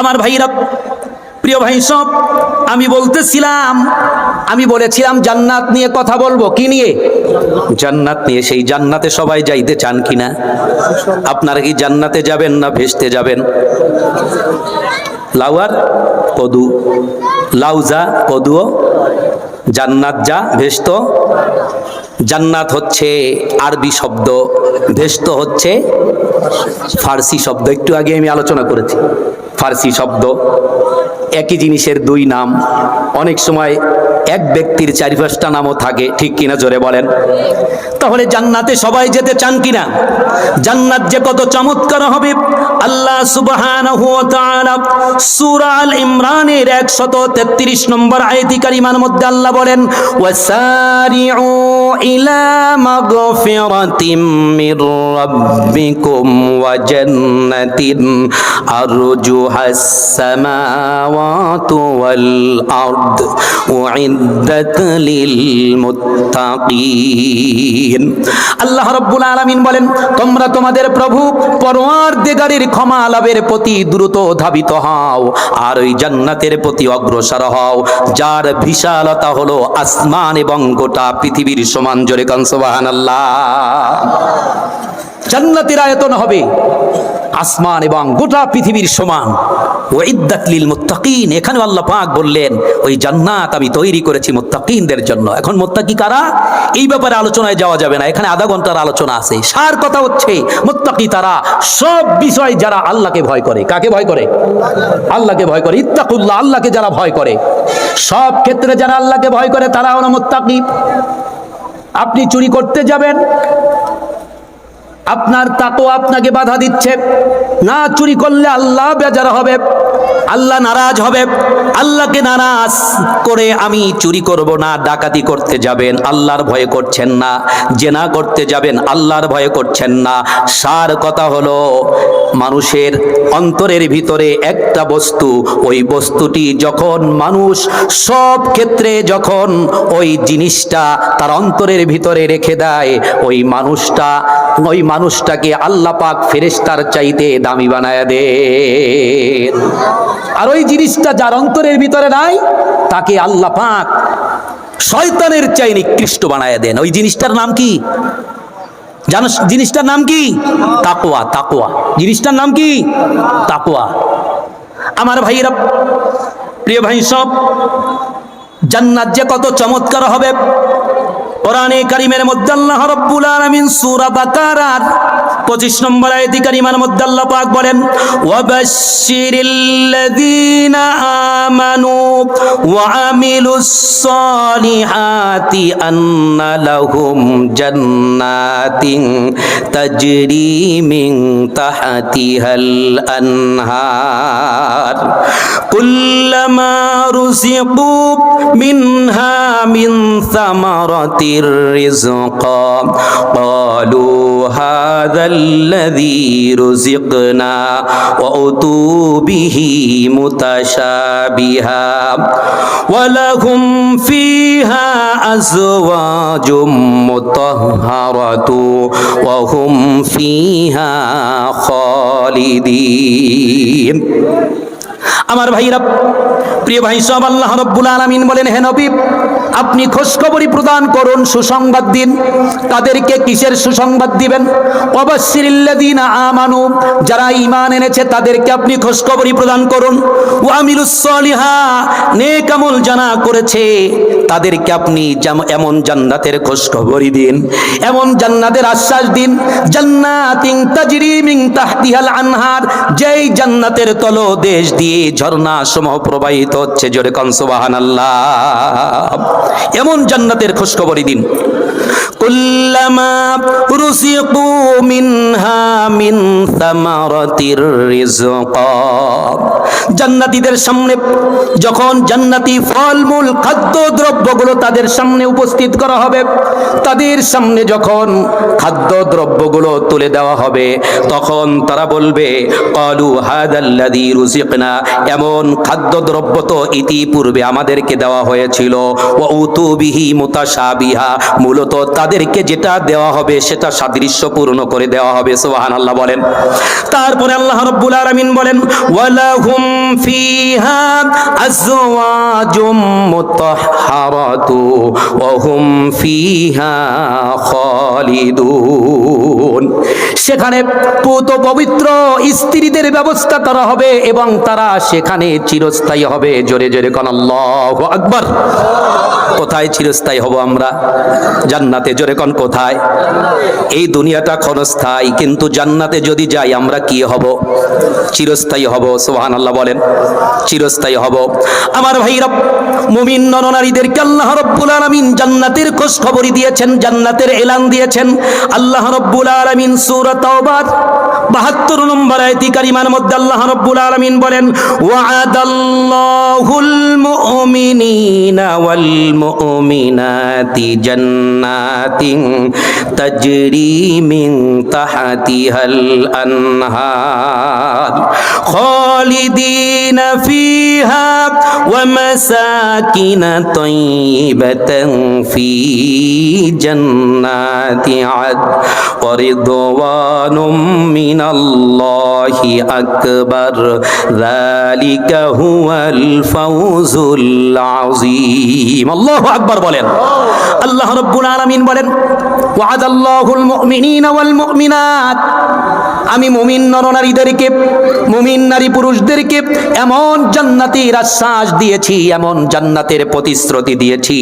আমার ভাইরা, প্রিয় ভাই সব, আমি বলতেছিলাম, আমি বলেছিলাম জান্নাত নিয়ে কথা বলব, কি নিয়ে? জান্নাত নিয়ে, সেই জান্নাতে সবাই যাইতে চান কিনা? আপনারা কি জান্নাতে যাবেন না ভেসতে যাবেন? লাউয়ার কদু লাউজা কদুও, জান্নাত যা ভেস্ত জান্নাত হচ্ছে আরবি শব্দ ভেস্ত হচ্ছে ফার্সি শব্দ। একটু আগে আমি আলোচনা করেছি, ফার্সি শব্দ। একই জিনিসের দুই নাম। অনেক সময় এক ব্যক্তির চারি পাঁচটা নামও থাকে, ঠিক কিনা জোরে বলেন? তাহলে জান্নাতে সবাই যেতে চান কিনা? জান্নাত যে কত চমৎকার হবে, আল্লাহ সুবহানাহু ওয়া তাআলা সূরা আল ইমরানের 133 নম্বর আয়াতি কারিমার মধ্যে আল্লাহ বলেন, ওয়াসারিউ মাগফিরাতিম মির রাব্বিকুম ওয়া জান্নাতিন আরজুহাস সামাওয়াতু ওয়াল আরদ উইদ্দাত লিল মুত্তাকিন আল্লাহ রাব্বুল বলেন, তোমরা তোমাদের প্রভু পরওয়ারদিগারের ক্ষমা লাভের প্রতি দ্রুত ধাবিত হও, আর ওই জান্নাতের প্রতি অগ্রসর হও, যার বিশালতা হলো আসমান এবং গোটা পৃথিবীর সমান জোরে কান সুবহানাল্লাহ। জান্নাতের আয়তন হবে আসমান এবং গোটা পৃথিবীর সমান। ওয়াইদ্দাত লিল মুত্তাকিন। এখানে আল্লাহ পাক বললেন, ওই জান্নাত আমি তৈরি করেছি মুত্তাকিনদের জন্য। এখন মুত্তাকি কারা? এই ব্যাপারে আলোচনায় যাওয়া যাবে না। এখানে আধা ঘণ্টার আলোচনা আছে। সার কথা হচ্ছে, মুত্তাকি তারা সব বিষয় যারা আল্লাহকে ভয় করে। কাকে ভয় করে? আল্লাহকে ভয় করে। ইত্তাকুল্লাহ, আল্লাহকে যারা ভয় করে। সব ক্ষেত্রে যারা আল্লাহকে ভয় করে, তারা হলো মুত্তাকি। আপনি চুরি করতে যাবেন আপনার তাকো আপনাকে বাধা দিচ্ছে। না চুরি করলে আল্লাহ বেজার হবে। আল্লাহ নারাজ হবে। আল্লাহকে নারাজ করে আমি চুরি করব না, ডাকাতি করতে যাবেন, আল্লাহর ভয়ে করছেন না, জেনা করতে যাবেন, আল্লাহর ভয়ে করছেন না। সার কথা হলো, মানুষের অন্তরের ভিতরে একটা বস্তু, ওই বস্তুটি যখন মানুষ সব ক্ষেত্রে যখন ওই জিনিসটা তার অন্তরের ভিতরে রেখে দেয়, ওই মানুষটা, ওই মানুষটাকে আল্লাহ পাক ফেরেশতার চাইতে দামি বানায় দে। আর ওই জিনিসটা যার অন্তরের ভিতরে নাই, তাকে আল্লাহ পাক শয়তানের চাই নিকৃষ্ট বানায় দেন। ওই জিনিসটার নাম কি? জানো জিনিসটার নাম কি? তাকোয়া তাকোয়া জিনিসটার নাম কি? তাকোয়া আমার ভাইয়েরা, প্রিয় ভাই সব, জান্নাত যে কত চমৎকার হবে কোরআনে কারিমের মধ্যে আল্লাহ রাব্বুল আলামিন সূরা বাকারার 25 নম্বর আয়াতে কারিমার মধ্যে আল্লাহ পাক বলেন, ওয়াবাশশিরিল্লাযীনা আমানু ওয়া আমিলুস সলিহাতি আন্না লাহুম জান্নাতিন তাজরি মিন তাহতিহাল আনহার। কুল্লামা রুযিকু মিনহা মিন সামারাতি رزقا. قالوا هذا الذي رزقنا وأتوا به متشابها. ولهم فيها أزواج مطهرة وهم فيها خالدين. আমার ভাইরা প্রিয় ভাই, সব আল্লাহ রব্বুল আলামিন বলেন, হে আপনি খোঁজখবরই প্রদান করুন, সুসংবাদ দিন। তাদেরকে কিসের সুসংবাদ দিবেন? অবশ্যিল্লাদিনা আমানু, যারা ঈমান এনেছে, তাদেরকে আপনি খোঁজখবরই প্রদান করুন। ওয়ামিলুস সলিহা, নেক আমল জানা করেছে, তাদেরকে আপনি এমন জান্নাতের খোঁজখবরই দিন। এমন জান্নাতের আশ্বাস দিন, জান্নাতিন তাজরি মিন তাহতিহাল আনহার, যেই জান্নাতের তলদেশ দিয়ে ঝর্ণা সমূহ প্রবাহিত হচ্ছে, জোরে কন সুবহানাল্লাহ। এমন জান্নাতের খোঁজখবরই দিন। মিন সামনে যখন জান্নাতি ফলমূল, খাদ্য দ্রব্যগুলো তাদের সামনে উপস্থিত করা হবে, তাদের সামনে যখন খাদ্য দ্রব্যগুলো তুলে দেওয়া হবে, তখন তারা বলবে, কলু হাদাল্লাদি রুজিকনা এমন খাদ্যদ্রব্য তো ইতিপূর্বে আমাদেরকে দেওয়া হয়েছিল। মূলত তাদেরকে যেটা দেওয়া হবে সেটা সাদৃশ্য সাদৃশ্যপূর্ণ করে দেওয়া হবে সোহান আল্লাহ বলেন। তারপরে আল্লাহ রাব্বুল আলামিন বলেন, ওয়ালাহুম ফিহা আজওয়াজুম মুতাহহারাতু, ওয়া হুম ফিহা খালিদুন। সেখানে পুত পবিত্র স্ত্রীদের ব্যবস্থা করা হবে এবং তারা সেখানে চিরস্থায়ী হবে। জোরে জোরে কোন, আল্লাহ আকবার। কোথায় চিরস্থায়ী হব আমরা? জান্নাতে জোরে কোন, কোথায়? এই দুনিয়াটা ক্ষণস্থায়ী, কিন্তু জান্নাতে যদি যাই আমরা কি হব? চিরস্থায়ী হব সোহান আল্লাহ বলেন। চিরস্থায়ী হব। আমার ভাইরা মুমিন নরনারীদেরকে আল্লাহ রব্বুল আলামিন জান্নাতের খোঁজ খবরই দিয়েছেন, জান্নাতের এলান দিয়েছেন। আল্লাহ রব্বুল আলামিন সূরা তাওবার 72 নম্বর আয়াতি কারিমার মধ্যে আল্লাহ রব্বুল আলামিন বলেন ওয়া'আদাল্লাহুল মুমিনিনা ওয়াল মুমিনাতি জান্নাতিন তাজরি মিন তাহতিহাল আনহার খালিদিনা ফিহা ওয়া মাসাকিন তাইয়িবাতান ফি জান্নাতি আদ ওয়া রিদওয়ানুম মিনাল্লাহি আকবার। যালিকা হুয়াল ফাউজুল আযীম। আল্লাহু আকবার বলেন। আল্লাহ রাব্বুল আলামিন বলেন, ওয়াদাল্লাহুল মুমিনিনা ওয়াল মুমিনাত। আমি মুমিন নরনারীদেরকে, মুমিন নারী পুরুষদেরকে এমন জান্নাতের আশ্বাস দিয়েছি, এমন জান্নাতের প্রতিশ্রুতি দিয়েছি।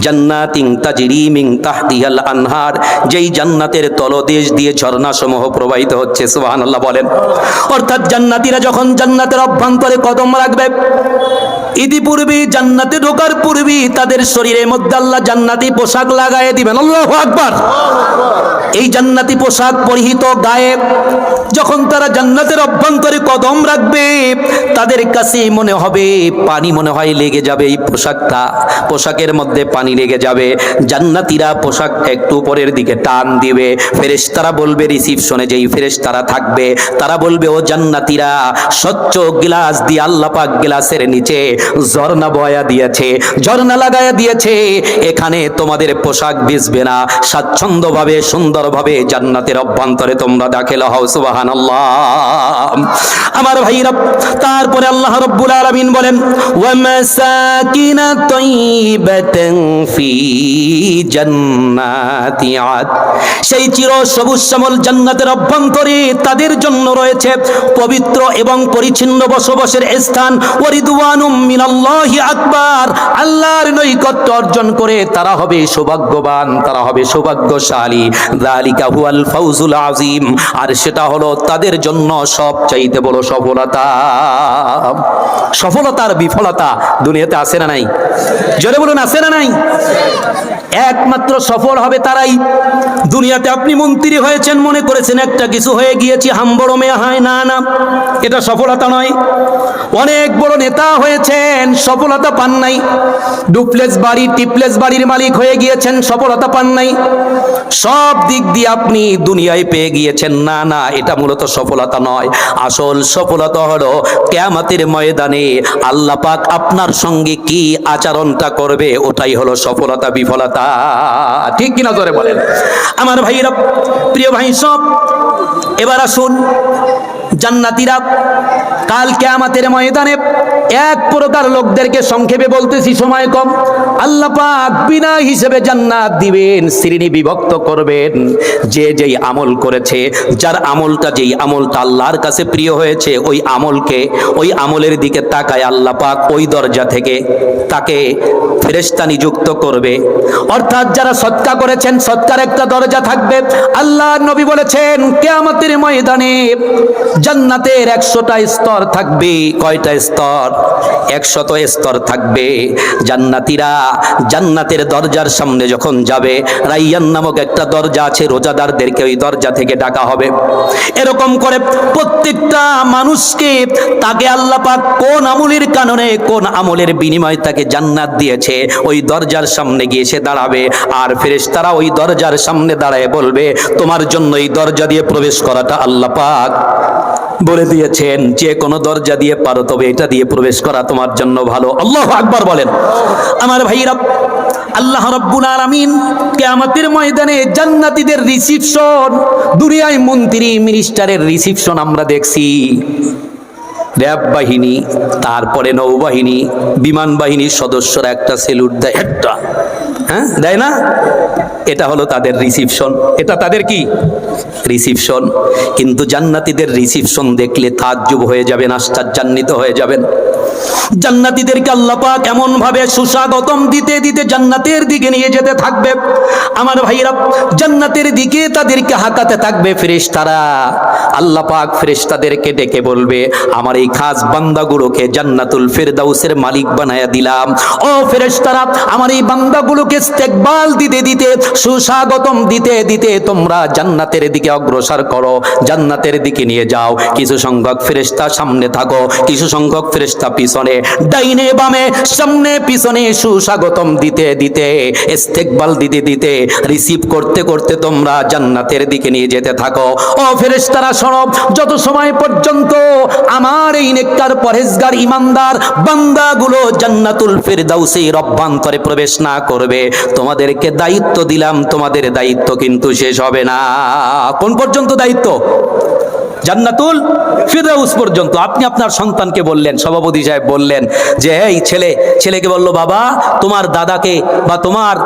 জান্নাতিন তাজরি মিন তাহতিহাল আনহার, যেই জান্নাতের তলদেশ দিয়ে ঝর্ণাসমূহ প্রবাহিত হচ্ছে, সুবহানাল্লাহ বলেন। অর্থাৎ জান্নাতীরা যখন জান্নাতের অভ্যন্তরে কদম রাখবে, ইতিপূর্বে জান্নাতে ঢোকার পূর্বে তাদের শরীরের মধ্যে আল্লাহ জান্নাতি পোশাক লাগায় দিবেন। আল্লাহু আকবার! এই জান্নাতি পোশাক পরিহিত গায়ে যখন তারা জান্নাতের অভ্যন্তরে কদম রাখবে, তাদের কাছে মনে হবে, পানি মনে হয় লেগে যাবে এই পোশাকটা। পোশাকের মধ্যে পানি লেগে যাবে। জান্নাতিরা পোশাক একটু উপরের দিকে টান দিবে। ফেরেশতারা বলবে রিসিপশনে যেই ফেরেশতারা থাকবে, তারা বলবে, ও জান্নাতিরা, স্বচ্ছ গ্লাস দিয়ে আল্লাহ পাক গ্লাসের নিচে ঝর্ণা বয়া দিয়েছে, ঝর্ণা লাগায়া দিয়েছে, এখানে তোমাদের পোশাক ভিজবে না, স্বাচ্ছন্দ্যভাবে, সুন্দরভাবে জান্নাতের অভ্যন্তরে তোমরা দাখিল হও, সুবহানাল্লাহ। আমার ভাইরা, তারপরে আল্লাহ রাব্বুল আলামিন বলেন ওয়া মাসাকিনা তাইয়িবাতান ফি জান্নাতি আদ। সেই চির সবুজ শ্যামল জান্নাতের অভ্যন্তরে তাদের জন্য রয়েছে পবিত্র এবং পরিচ্ছন্ন বসবাসের স্থান। আকবার। আল্লাহর অর্জন করে তারা হবে সৌভাগ্যবান, তারা হবে সৌভাগ্যশালী। হুয়াল আযীম। আর সেটা হলো তাদের জন্য সব চাইতে বড় সফলতা। সফলতার বিফলতা দুনিয়াতে আছে না নাই? জোরে বলুন, আছে না নাই? একমাত্র সফল হবে তারাই। দুনিয়াতে আপনি মন্ত্রী হয়েছেন মনে করেছেন, একটা কিছু হয়ে গিয়েছি, হাম বড় মেয়ে হয়, না না। এটা সফলতা নয়। অনেক বড় নেতা হয়েছেন, সফলতা পান নাই। ডুপ্লেস বাড়ি টিপ্লেস বাড়ির মালিক হয়ে গিয়েছেন, সফলতা পান নাই। সব দিক দিয়ে আপনি দুনিয়ায় পেয়ে গিয়েছেন, না না, এটা মূলত সফলতা নয়। আসল সফলতা হলো কেয়ামাতের ময়দানে আল্লাহ পাক আপনার সঙ্গে কি আচরণটা করবে, ওটাই হলো সফলতা, বিফলতা। ঠিক কিনা ধরে বলেন? আমার ভাইরা প্রিয় ভাই সব এবার আসুন জান্নাতিরা কাল কেয়ামাতের ময়দানে এক প্রকার লোকদেরকে সংক্ষেপে বলতেছি, সময় কম। আল্লাহ পাক বিনা হিসেবে জান্নাত দিবেন, শ্রেণি বিভক্ত করবেন। যে যেই আমল করেছে, যার আমলটা যেই আমলটা আল্লাহর কাছে প্রিয় হয়েছে, ওই আমলকে, ওই আমলের দিকে তাকায় আল্লাহ পাক ওই দরজা থেকে তাকে ফেরেশতা নিযুক্ত করবে। অর্থাৎ যারা সৎকা করেছেন, সৎকার একটা দরজা থাকবে। আল্লাহ নবী বলেছেন, কেয়ামতের ময়দানে জান্নাতের একশোটা স্তর থাকবে। কয়টা স্তর? একশত স্তর থাকবে। জান্নাতিরা জান্নাতের দরজার সামনে যখন যাবে, রাইয়ান নামক একটা দরজা আছে, রোজাদারদেরকে ওই দরজা থেকে ডাকা হবে। এরকম করে প্রত্যেকটা মানুষকে তাকে আল্লাহ পাক কোন আমলের কারণে, কোন আমলের বিনিময়ে তাকে জান্নাত দিয়েছে, ওই দরজার সামনে গিয়ে সে দাঁড়াবে। আর ফেরেশতারা ওই দরজার সামনে দাঁড়ায় বলবে, তোমার জন্য এই দরজা দিয়ে প্রবেশ করাটা আল্লাহ পাক বলে দিয়েছেন, যে কোনো দরজা দিয়ে পারো, তবে এটা দিয়ে প্রবেশ করা তোমার জন্য ভালো। আল্লাহ আকবার বলেন। আমার ভাইরা আল্লাহ রব্বুল আলামিন কিয়ামতের ময়দানে জান্নাতীদের রিসিপশন, দুনিয়ায় মন্ত্রী, মিনিস্টারের রিসিপশন আমরা দেখছি। র্যাব বাহিনী, তারপরে নৌবাহিনী, বিমান বাহিনীর সদস্যরা একটা সেলুট দেয়, একটা। হ্যাঁ দেয় না? এটা হলো তাদের রিসিপশন এটা তাদের কি? রিসিপশন কিন্তু জান্নাতীদের রিসিপশন দেখলে তাজ্জুব হয়ে যাবেন, আশ্চর্যান্বিত হয়ে যাবেন। জান্নাতীদেরকে আল্লাহ পাক এমন ভাবে সুস্বাগতম দিতে দিতে জান্নাতের দিকে নিয়ে যেতে থাকবে। আমার ভাইরা, জান্নাতের দিকে তাদেরকে হাঁকাতে থাকবে ফেরেশতারা। আল্লাহ পাক ফেরেশতাদেরকে ডেকে বলবে, আমার এই খাস বান্দাগুলোকে জান্নাতুল ফেরদাউসের মালিক বানায়া দিলাম। ও ফেরেশতারা, আমার এই বান্দাগুলোকে ইস্তেকবাল দিতে দিতে, সুস্বাগতম দিতে দিতে তোমরা জান্নাতের দিকে অগ্রসর করো। জান্নাতের দিকে নিয়ে যাও। কিছু সংখ্যক ফেরেশতা সামনে থাকো, কিছু সংখ্যক ফেরেশতা পিছনে ডাইনে বামে, সামনে পিছনে সুস্বাগতম দিতে দিতে, ইস্তেকবাল দিতে দিতে, রিসিভ করতে করতে তোমরা জান্নাতের দিকে নিয়ে যেতে থাকো। ও ফেরেশতারা, শোনো, যত সময় পর্যন্ত আমার এই নেককার পরহেজগার ইমানদার বান্দাগুলো জান্নাতুল ফেরদাউসের অভ্যন্তরে প্রবেশ না করবে, তোমাদেরকে দায়িত্ব দিলাম, তোমাদের দায়িত্ব কিন্তু শেষ হবে না। কোন পর্যন্ত দায়িত্ব? জান্নাতুল ফিরদাউস পর্যন্ত। আপনি আপনার সন্তানকে বললেন, সভাপতি সাহেব বললেন যে, এই ছেলে, ছেলেকে বলল, বাবা, তোমার দাদাকে বা তোমার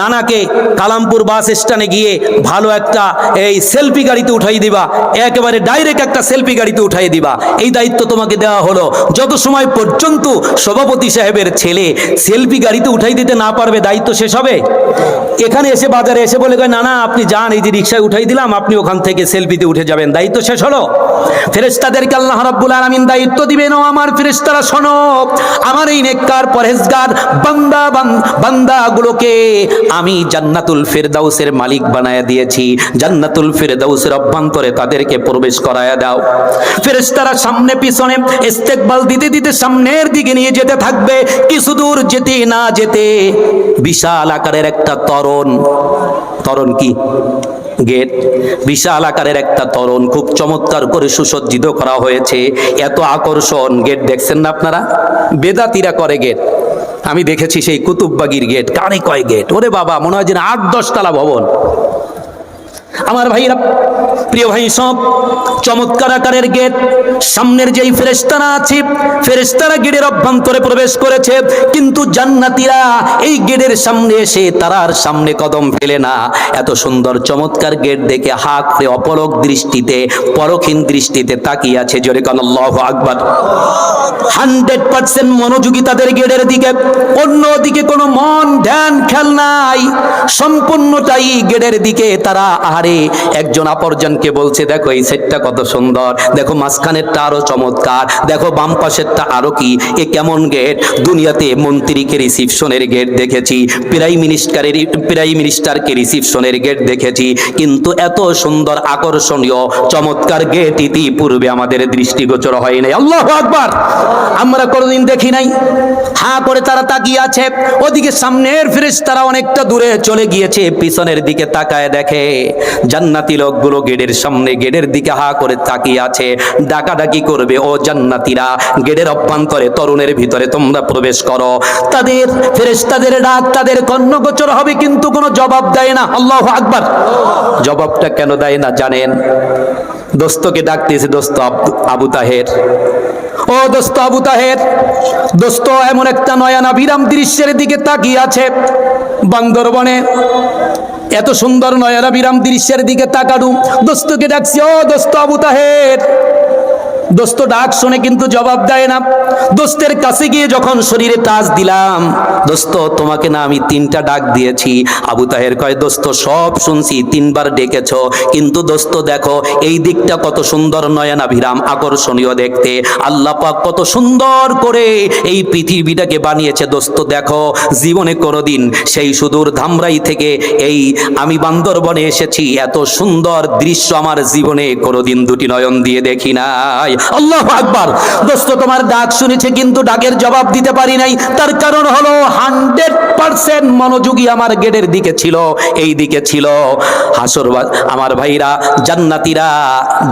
নানাকে কালামপুর বাস স্ট্যান্ডে গিয়ে ভালো একটা এই সেলফি গাড়িতে উঠাই দিবা। একেবারে ডাইরেক্ট একটা সেলফি গাড়িতে উঠাই দিবা। এই দায়িত্ব তোমাকে দেওয়া হলো। যত সময় পর্যন্ত সভাপতি সাহেবের ছেলে সেলফি গাড়িতে উঠাই দিতে না পারবে, দায়িত্ব শেষ হবে? এখানে এসে বাজারে এসে বলে না না আপনি যান, এই যে রিক্সায় উঠাই দিলাম, আপনি ওখান থেকে সেলফিতে উঠে যাবেন। দায়িত্ব শেষ হলো? ফেরেশতাদেরকে আল্লাহ রাব্বুল আলামিন দায়িত্ব দিবেন, ও আমার ফেরেশতারা শোনো। আমার এই নেককার পরহেজগার, বান্দা বান্দাগুলোকে আমি জান্নাতুল ফেরদাউসের মালিক বানায়া দিয়েছি। জান্নাতুল ফেরদাউসের অভ্যন্তরে তাদেরকে প্রবেশ করায়া দাও। ফেরেশতারা সামনে পিছনে ইস্তেকবাল দিতে দিতে সামনের দিকে নিয়ে যেতে থাকবে। কিছু দূর যেতে না যেতে বিশাল আকারের একটা তরণ। তরণ কি? গেট। বিশাল আকারের একটা তরণ খুব চমৎকার করে সুসজ্জিত করা হয়েছে। এত আকর্ষণ। গেট দেখছেন না আপনারা? বেদাতিরা করে গেট। আমি দেখেছি সেই কুতুববাগির গেট। কানে কয় গেট? ওরে বাবা, মনে হয় যে আট, দশতলা ভবন। আমার ভাইরা প্রিয় ভাই সব, চমৎকার আকারের গেট, সামনের যেই ফেরেস্তারা আছে ফেরেস্তারা গেটের অভ্যন্তরে প্রবেশ করেছে, কিন্তু জান্নাতীরা এই গেটের সামনে এসে তারার সামনে কদম ফেলে না। এত সুন্দর, চমৎকার গেট দেখে হা করে অপরক দৃষ্টিতে পরক্ষীন দৃষ্টিতে তাকিয়ে আছে জোরে কান, আল্লাহ আকবার। হান্ড্রেড পার্সেন্ট মনোযোগী তাদের গেটের দিকে অন্য দিকে কোনো মন ধ্যান খেল নাই সম্পূর্ণটাই গেটের দিকে তারা আহারে একজন অপরজনকে বলছে, দেখো, এই সেটটা কত সুন্দর। দেখো, মাঝখানেরটা আরও চমৎকার। দেখো, বাম পাশেরটা আরও কি? এ কেমন গেট দুনিয়াতে মন্ত্রীকে রিসিপশনের গেট দেখেছি প্রাইম মিনিস্টারের প্রাইম মিনিস্টারকে রিসিপশনের গেট দেখেছি। কিন্তু এত সুন্দর, আকর্ষণীয়, চমৎকার গেট ইতিপূর্বে আমাদের দৃষ্টিগোচর হয় নাই। আল্লাহ আকবার! আমরা কোনোদিন দেখি নাই। হা করে তারা তাকিয়ে আছে। ওদিকে সামনের ফ্রেশ তারা অনেকটা দূরে চলে গিয়েছে, পিছনের দিকে তাকায় দেখে জান্নাতি লোকগুলো গেটের সামনে গেটের দিকে হা করে তাকিয়ে আছে। ডাকাডাকি করবে ও জান্নাতিরা। গেটের অভ্যন্তরে তরুণের ভিতরে তোমরা প্রবেশ করো। তাদের ফেরেশতাদের ডাক, তাদের কর্ণগোচর হবে কিন্তু কোনো জবাব দেয় না। আল্লাহ আকবার। জবাবটা কেন দেয় না জানেন? দোস্তকে ডাকতেছে দোস্ত আবু তাহের। ও দোস্ত আবু তাহের, দোস্ত এমন একটা নয়না বিরাম দৃশ্যের দিকে তাকিয়ে আছে। বান্দরবনে এত সুন্দর নয়না বিরাম দৃশ্যের দিকে তাকাডু দোস্তকে ডাকছি ও দোস্ত আবু তাহের। দোস্ত ডাক শুনে কিন্তু জবাব দেয় না। দোস্তের কাছে গিয়ে যখন শরীরে টাচ দিলাম, দোস্ত তোমাকে না আমি তিনটা ডাক দিয়েছি। আবু তাহের কয়, দোস্ত সব শুনছি, তিনবার ডেকেছ। কিন্তু দোস্ত দেখো, এই দিকটা কত সুন্দর নয়নাভিরাম আকর্ষণীয় দেখতে। আল্লাহ পাক কত সুন্দর করে এই পৃথিবীটাকে বানিয়েছে। দোস্ত দেখো, জীবনে কোনোদিন সেই সুদূর ধামরাই থেকে এই আমি বান্দরবনে এসেছি। এত সুন্দর দৃশ্য আমার জীবনে কোনোদিন দুটি নয়ন দিয়ে দেখি নাই। আল্লাহ আকবার। দোস্ত, তোমার ডাক শুনেছে কিন্তু ডাকের জবাব দিতে পারি নাই। তার কারণ হলো হান্ড্রেড পার্সেন্ট মনোযোগী আমার গেটের দিকে ছিল, এই দিকে ছিল। হাসর আমার ভাইরা, জান্নাতিরা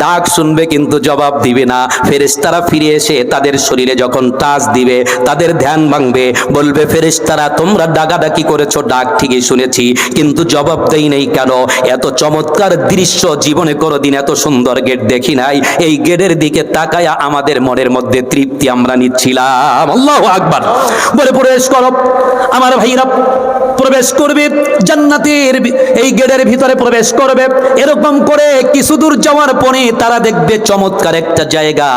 ডাক শুনবে কিন্তু জবাব দিবে না। ফেরেশতারা ফিরে এসে তাদের শরীরে যখন টাচ দিবে, তাদের ধ্যান ভাঙবে। বলবে, ফেরেশতারা, তোমরা ডাকাডাকি করেছ, ডাক ঠিকই শুনেছি, কিন্তু জবাব দেই নেই কেন? এত চমৎকার দৃশ্য জীবনে কোনোদিন এত সুন্দর গেট দেখি নাই। এই গেটের দিকে তাকায়া আমাদের মনের মধ্যে তৃপ্তি আমরা নিচ্ছিলাম। আল্লাহ আকবার। বলে, প্রবেশ করো। আমার ভাইরা প্রবেশ করবে, জান্নাতের এই গেটের ভিতরে প্রবেশ করবে। এরকম করে কিছু দূর যাওয়ার পরে তারা দেখবে চমৎকার একটা জায়গা।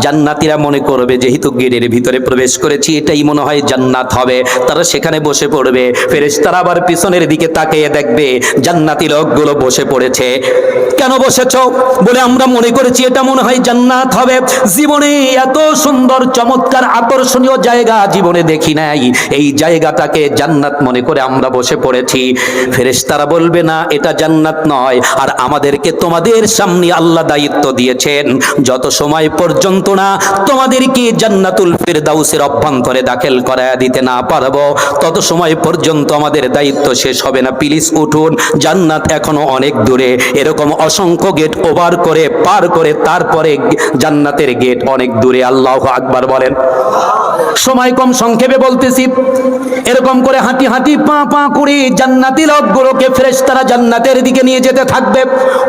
জান্নাতিরা মনে করবে, যেহেতু গেটের ভিতরে প্রবেশ করেছি, এটাই মনে হয় জান্নাত হবে। তারা সেখানে বসে পড়বে। ফেরেশতারা আবার পিছনের দিকে তাকিয়ে দেখবে, জান্নাতি লোকগুলো বসে পড়েছে। কেন বসেছো? বলে, আমরা মনে করেছি এটা মনে হয় জান্নাত হবে। জীবনে এত সুন্দর, চমৎকার, আকর্ষণীয় জায়গা জীবনে দেখি নাই। এই জায়গাটাকে জান্নাত মনে করে আমরা বসে পড়েছি। ফেরেশতারা বলবে, না, এটা জান্নাত নয়। আর আমাদেরকে তোমাদের সামনে আল্লাহ দায়িত্ব দিয়েছেন। যত সময় পর্যন্ত না তোমাদেরকে জান্নাতুল ফিরদাউসের অভ্যন্তরে দাখিল করায়া দিতে না পারব, তত সময় পর্যন্ত আমাদের দায়িত্ব শেষ হবে না। প্লিজ উঠুন, জান্নাত এখনও অনেক দূরে। এরকম অসংখ্য গেট ওভার করে, পার করে, তারপরে জান্নাতের গেট অনেক দূরে, আল্লাহ আকবার বলেন। সময় কম, সংক্ষেপে বলতেছি। এরকম করে হাঁটি হাঁটি, পা পা করে জান্নাতি লোকগুলোকে ফ্রেশ তারা জান্নাতের দিকে নিয়ে যেতে থাকবে।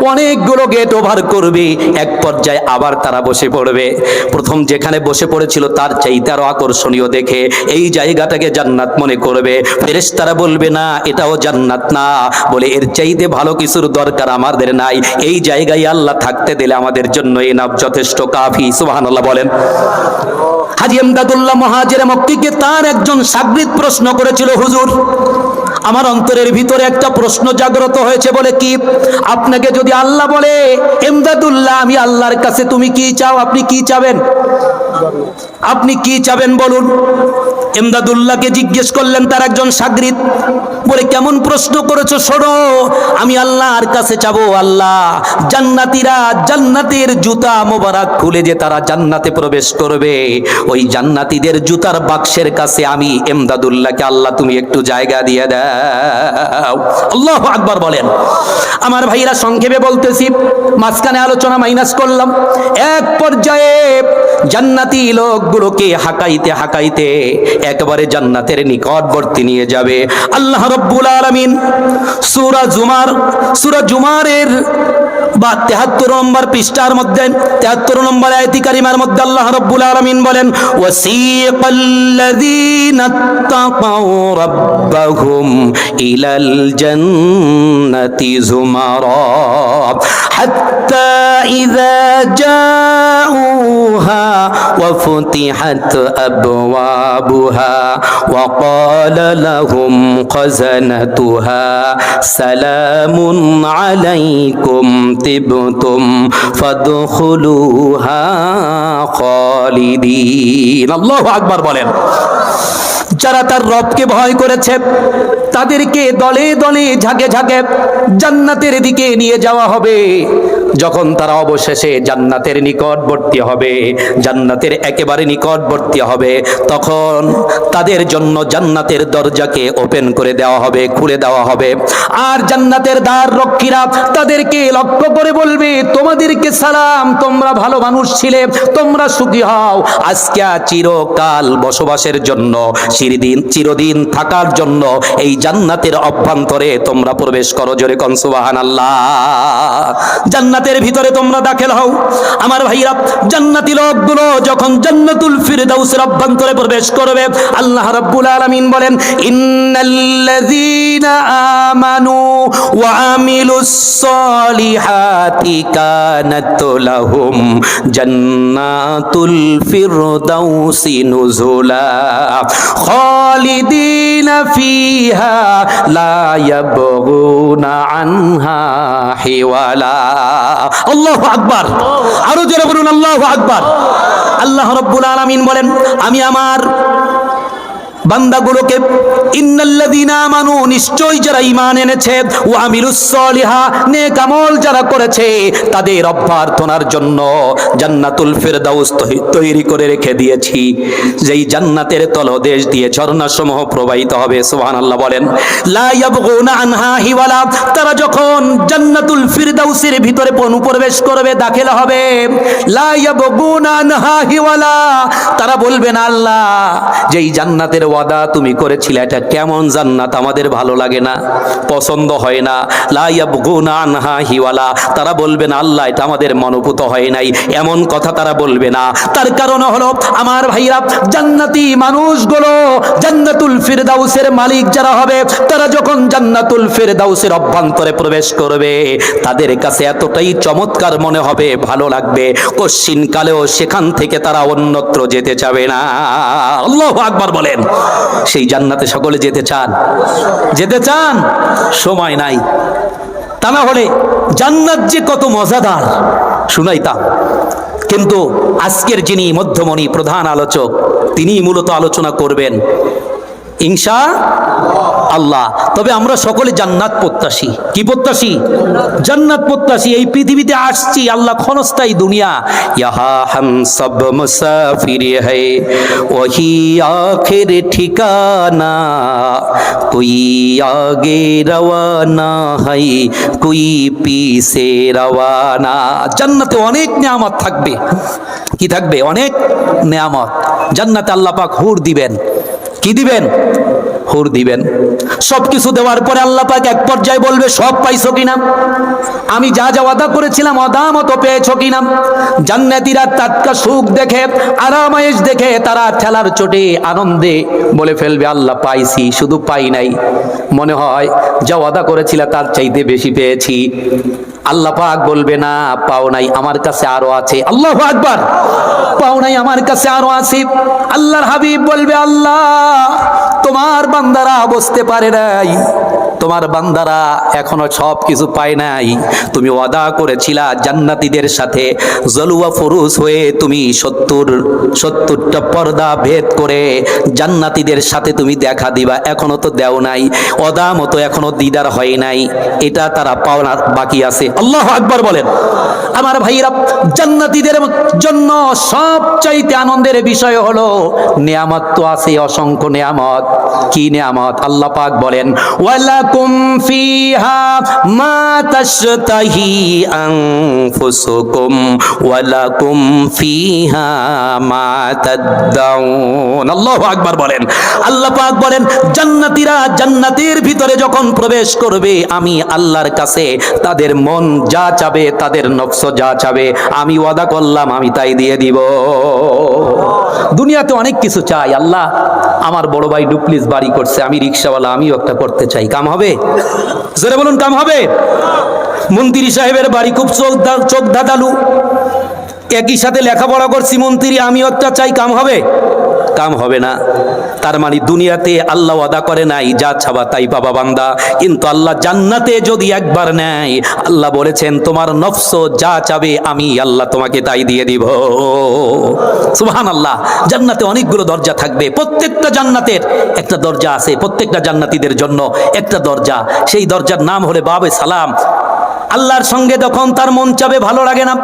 অনেকগুলো গেট ওভার করবে, এক পর্যায়ে আবার তারা বসে পড়বে। প্রথম যেখানে বসে পড়েছিল, তার চাইতে আরও আকর্ষণীয় দেখে এই জায়গাটাকে জান্নাত মনে করবে। ফেরেশ তারা বলবে, না, এটাও জান্নাত না। বলে, এর চাইতে ভালো কিছুর দরকার আমাদের নাই। এই জায়গায় আল্লাহ থাকতে দিলে আমাদের জন্য এই নাম যথেষ্ট কাফি বলেন। হাজি এমদাদুল্লাহ মহাজের মক্কিকে তার একজন সাগরিত প্রশ্ন করেছিল হুজুর আমার অন্তরের ভিতরে একটা প্রশ্ন জাগ্রত হয়েছে বলে কি? আপনাকে যদি আল্লাহ বলে, এমদাদুল্লাহ, আমি আল্লাহর কাছে তুমি কি চাও? আপনি কি চাবেন? আপনি কি চাবেন বলুন। এমদাদুল্লাহকে জিজ্ঞেস করলেন তার একজন সাগরিদ, বলে, কেমন প্রশ্ন করেছ শোনো, আমি আল্লাহর কাছে চাবো, আল্লাহ। জান্নাতীরা জান্নাতের জুতা মোবারক খুলে যে তারা জান্নাতে প্রবেশ করবে, ওই জান্নাতীদের জুতার বাক্সের কাছে আমি এমদাদুল্লাহকে আল্লাহ তুমি একটু জায়গা দিয়ে দাও আল্লাহ আকবার বলেন। আমার ভাইরা সংক্ষেপে বলতেছি, মাঝখানে আলোচনা মাইনাস করলাম। এক পর্যায়ে জান্নাতি লোকগুলোকে হাকাইতে হাকাইতে একবারে জান্নাতের নিকটবর্তী নিয়ে যাবে। আল্লাহ রব্বুল আলমিন সুরা জুমার, সুরা জুমারের বা তেহাত্তর নম্বর পৃষ্ঠার মধ্যে তেহাত্তর নম্বর আয়তি কারিমার মধ্যে আল্লাহ রব্বুল আলামিন বলেন ওয়াসিকাল্লাযীনা তাকাউ রাব্বাহুম ইলাল জান্নাতি জুমারা হাত্তা ইযা জাউহা وفتحت أبوابها وقال لهم خزنتها سلام عليكم طبتم فادخلوها خالدين الله أكبر বলেন যারা তার রবকে ভয় করেছে তাদেরকে দলে দলে ঝাঁকে ঝাঁকে জান্নাতের দিকে নিয়ে যাওয়া হবে যখন তারা অবশেষে জান্নাতের নিকটবর্তী হবে, জান্নাতের একেবারে নিকটবর্তী হবে, তখন তাদের জন্য জান্নাতের দরজাকে ওপেন করে দেওয়া হবে, খুলে দেওয়া হবে। আর জান্নাতের দ্বার রক্ষীরা তাদেরকে লক্ষ্য করে বলবে, তোমাদেরকে সালাম, তোমরা ভালো মানুষ ছিলে, তোমরা সুখী হও। আজকে চিরকাল বসবাসের জন্য, চিরদিন চিরদিন থাকার জন্য এই জান্নাতের অভ্যন্তরে তোমরা প্রবেশ করো। জোরে কনসুবাহান আল্লাহ জান্নাতের ভিতরে তোমরা দাখিল হও। আমার ভাইরা, জান্নাতি লোকগুলো যখন জান্নাতুল ফিরদাউসের অভ্যন্তরে প্রবেশ করবে, আল্লাহ রাব্বুল আলামিন বলেন, ইন্নাল্লাযীনা আমানু ওয়া আমিলুস সলিহাতি কানাত লাহুম জান্নাতুল ফিরদাউসি নুজুলা খালিদিনা ফিহা লা ইয়াবগুনা আনহা হিওয়ালা। আল্লাহু আকবার। আরও জোরে বলুন আল্লাহ আকবার। আল্লাহ রব্বুল আলমিন বলেন আমি আমার বান্দাগুলোকে, ইন্নাল্লাযীনা আমানু নিশ্চয়ই যারা ঈমান এনেছে ও আমিলুস সলিহা নেক আমল যারা করেছে, তাদের অভ্যর্থনার জন্য জান্নাতুল ফেরদাউস তৈরি করে রেখে দিয়েছি। যেই জান্নাতের তলদেশ দিয়ে ঝর্ণাসমূহ প্রবাহিত হবে, সুবহানাল্লাহ বলেন, লা আনহা হিওয়ালা তারা যখন জান্নাতুল ফিরদাউসের ভিতরে অনুপ্রবেশ করবে, দাখিল হবে, লা ইয়াবগুনা আনহা হিওয়ালা তারা বলবে না, আল্লাহ, যেই জান্নাতের ওয়াদা তুমি করেছিলে, এটা কেমন জান্নাত? আমাদের ভালো লাগে না, পছন্দ হয় না। লা ইয়াবগুনা আনহা হিওয়ালা। তারা বলবে, না আল্লাহ, এটা আমাদের মনোভূত হয় নাই। এমন কথা তারা বলবে না। তার কারণ হলো, আমার ভাইরা, জান্নাতি মানুষগুলো জান্নাতুল ফিরদাউসের মালিক যারা হবে, তারা যখন জান্নাতুল ফিরদাউসের অভ্যন্তরে প্রবেশ করবে, তাদের কাছে এতটাই চমৎকার মনে হবে, ভালো লাগবে। কশ্চিন কালেও সেখান থেকে তারা অন্যত্র যেতে চাবে না। আল্লাহ আকবার বলেন। সেই জান্নাতে সকলে যেতে চান। যেতে চান? সময় নাই। তা না হলে জান্নাত যে কত মজাদার, শুনাইতাম। কিন্তু আজকের যিনি মধ্যমণি প্রধান আলোচক তিনি মূলত আলোচনা করবেন ইংসা আল্লাহ। তবে আমরা সকলে জান্নাত প্রত্যাশী। কি প্রত্যাশী? জান্নাত প্রত্যাশী। এই পৃথিবীতে আসছি, আল্লাহ ক্ষণস্থায়ী দুনিয়া। ইহা হাম সব মুসাফির হে ওহি আখির ঠিকানা, কুই আগে রওয়ানা হাই কুই পিসে রওয়ানা। জান্নাতে অনেক নিয়ামত থাকবে। কি থাকবে? অনেক নিয়ামত। জান্নাতে আল্লাহ পাক হুর দিবেন। কি দিবেন? হুর দিবেন। সব কিছু দেওয়ার পরে আল্লাহ পাক এক পর্যায়ে বলবে, সব পাইছো কিনা? আমি যা যা ওয়াদা করেছিলাম অদা মতো পেয়েছ কিনা? জান্নাতীরা টাটকা সুখ দেখে, আরামায়েশ দেখে, তারা ঠেলার চোটে আনন্দে বলে ফেলবে, আল্লাহ পাইছি, শুধু পাই নাই। মনে হয়, যা ওয়াদা করেছিল তার চাইতে বেশি পেয়েছি। আল্লাহ পাক বলবে, না, পাও নাই, আমার কাছে আরও আছে। আল্লাহ আকবার। পাও নাই, আমার কাছে আরও আছে। আল্লাহর হাবিব বলবে, আল্লাহ তোমার বান্দারা বসতে পারে নাই। তোমার বান্দারা এখনও সব কিছু পায় নাই। তুমি ওয়াদা করেছিলা জান্নাতীদের সাথে। জলুয়া ফুরুস হয়ে তুমি সত্তর, সত্তরটা পর্দা ভেদ করে জান্নাতীদের সাথে তুমি দেখা দিবা, এখনও তো দেও নাই। অদা মতো এখনও দিদার হয় নাই। এটা তারা পাওনার বাকি আছে। আল্লাহ আকবার বলেন। আমার ভাইরা জান্নাতীদের জন্য সবচাইতে আনন্দের বিষয় হলো, নিয়ামত তো আছে অসংখ্য নিয়ামত। কি নিয়ামত? আল্লাহ পাক বলেন ওয়ালাকুম ফিহা মা তাশতাহি আনফুসুকুম ওয়ালাকুম ফিহা মা তাদাউন আল্লাহু আকবার বলেন। আল্লাহ পাক বলেন, জান্নাতীরা জান্নাতের ভিতরে যখন প্রবেশ করবে, আমি আল্লাহর কাছে তাদের মন যা চাবে, তাদের নফস যা চাবে, আমি ওয়াদা করলাম, আমি তাই দিয়ে দিব। দুনিয়াতে অনেক কিছু চাই, আল্লাহ আমার বড় ভাই ডুপ্লিস বাড়ি করছে, আমি রিক্সাওয়ালা, আমিও একটা করতে চাই। কাম হবে? জোরে বলুন, কাম হবে? মন্ত্রী সাহেবের বাড়ি খুব চোখ চোখ ধাঁধালু। একই সাথে লেখাপড়া করছি মন্ত্রী আমি একটা চাই, কাম হবে? কাম হবে না। তার মানে দুনিয়াতে আল্লাহ ওয়াদা করে নাই, যা ছাবা তাই বাবা বান্দা। কিন্তু আল্লাহ জান্নাতে যদি একবার নেয়, আল্লাহ বলেছেন, তোমার নফস যা চাবে, আমি আল্লাহ তোমাকে তাই দিয়ে দিব। সুবহান আল্লাহ জান্নাতে অনেকগুলো দরজা থাকবে। প্রত্যেকটা জান্নাতের একটা দরজা আছে, প্রত্যেকটা জান্নাতীদের জন্য একটা দরজা। সেই দরজার নাম হলে বাবে সালাম। আল্লাহর সঙ্গে যখন তার মন চাবে, ভালো লাগে না।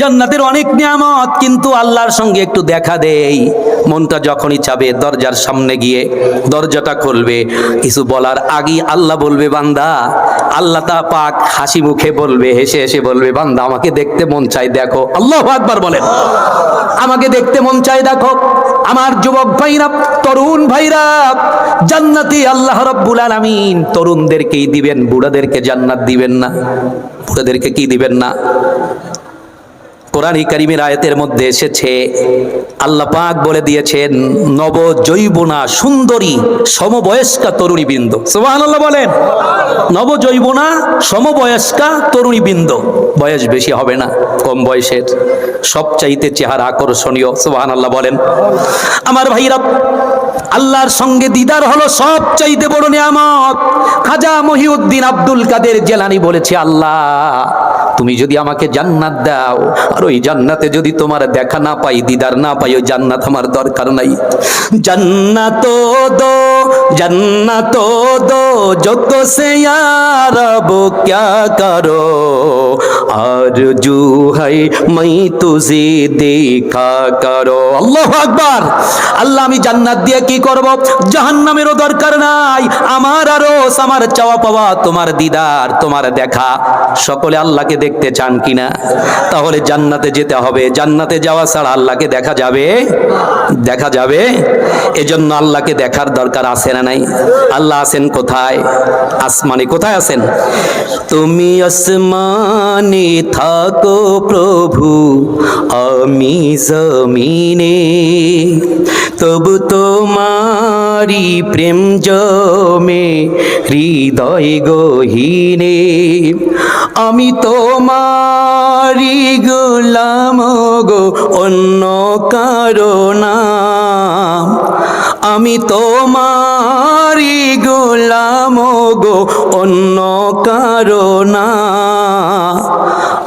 জান্নাতের অনেক নিয়ামত, কিন্তু আল্লাহর সঙ্গে একটু দেখা দেই। মনটা যখনই চাবে দরজার সামনে গিয়ে দরজাটা খুলবে। কিছু বলার আগেই আল্লাহ বলবে, বান্দা, আল্লাহ তা পাক হাসি মুখে বলবে, হেসে হেসে বলবে, বান্দা, আমাকে দেখতে মন চাই দেখো। আল্লাহ আকবার বলেন। আমাকে দেখতে মন চাই দেখো। আমার যুবক ভাইরা, তরুণ ভাইরা, জান্নাতি আল্লাহ রব্বুল আলামিন, তরুণদেরকেই দিবেন, বুড়াদেরকে জান্নাত দিবেন না। বুড়াদেরকে কি দিবেন না? কোরআন কারিমের আয়াতের মধ্যে এসেছে, আল্লাহ পাক বলে দিয়েছেন নব জৈবনা সুন্দরী সমবয়স্কা তরুণী বৃন্দ সুবহানাল্লাহ বলেন নব জৈবনা সমবয়স্কা তরুণী বৃন্দ বয়স বেশি হবে না, কম বয়সের। সবচাইতে চেহারা আকর্ষণীয়, সুবহানাল্লাহ বলেন। আমার ভাইরা, আল্লাহর সঙ্গে দিদার হলো সবচাইতে বড় নিয়ামত। খাজা মহিউদ্দিন আব্দুল কাদের জেলানি বলেছে, আল্লাহ তুমি যদি আমাকে জান্নাত দাও, আর ওই জান্নাতে যদি তোমার দেখা না পাই, দিদার না পাই, ওই জান্নাত আমার দরকার নাই। জান্নাত দো জান্নাত দো, যত সে আরব, ক্যা করো? আর জু হাই মাই তুজি দেখা করো। আল্লাহ আকবার! আল্লাহ, আমি জান্নাত দিয়ে কি করব? জাহান্নামেরও দরকার নাই, আমার আরও আমার চাওয়া পাওয়া তোমার দিদার, তোমার দেখা। সকলে আল্লাহকে দেখতে চান কিনা? তাহলে জান্নাতে যেতে হবে। জান্নাতে যাওয়া ছাড়া আল্লাহকে দেখা যাবে? দেখা যাবে? এজন্য আল্লাহকে দেখার দরকার আছে না নাই? আল্লাহ আছেন কোথায়? আসমানে কোথায় আছেন? তুমি আসমানে থাকো প্রভু, আমি জমিনে। তবু তোমারি প্রেম জমে, হৃদয় গহীনে। আমি তোমারি গোলাম গো অন্য কারণা আমি তোমারি গোলাম গো অন্য কারণা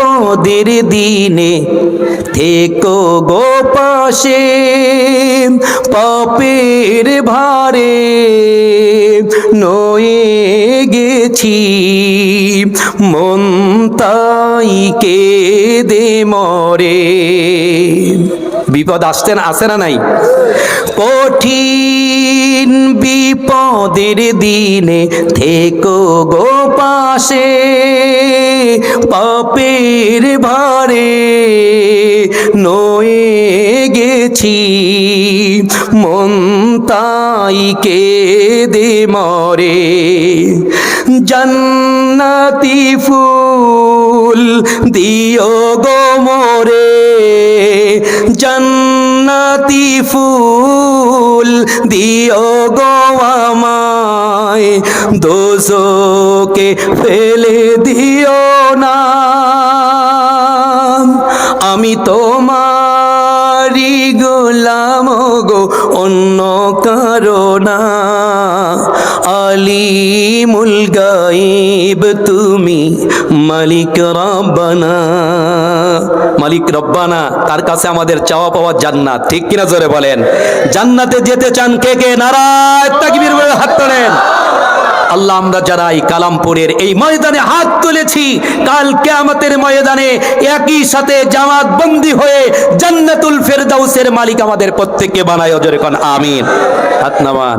বিপদের দিনে থেকো গো পাশে পাপের ভারে নয়ে গেছি। মন তাই দে মরে। বিপদ আসতে না আসে না নাই? কঠিন বিপদের দিনে থেকো গো পাশে, পাপের ভারে নয়ে গেছি। মন তাই কে দে মরে। জান্নাতি ফুল দিও গো মোরে। জান্নাতি ফুল দিও গো আমায়। দোষকে ফেলে দিও না। আমি তোমারি অন্য কারণা আলিমুল গাইব তুমি মালিক রব্বানা। মালিক রব্বানা, তার কাছে আমাদের চাওয়া পাওয়া জান্নাত। ঠিক কিনা জোরে বলেন? জান্নাতে যেতে চান কে কে? নারায় তাকবীর বলে হাত তোলেন। আল্লাহ আমরা যারা এই কালামপুরের এই ময়দানে হাত তুলেছি। কাল কেয়ামতের ময়দানে একই সাথে জামাত বন্দী হয়ে জান্নাতুল ফেরদাউসের মালিক আমাদের প্রত্যেককে বানায়। অজরে কন, আমিন। হাত নামান।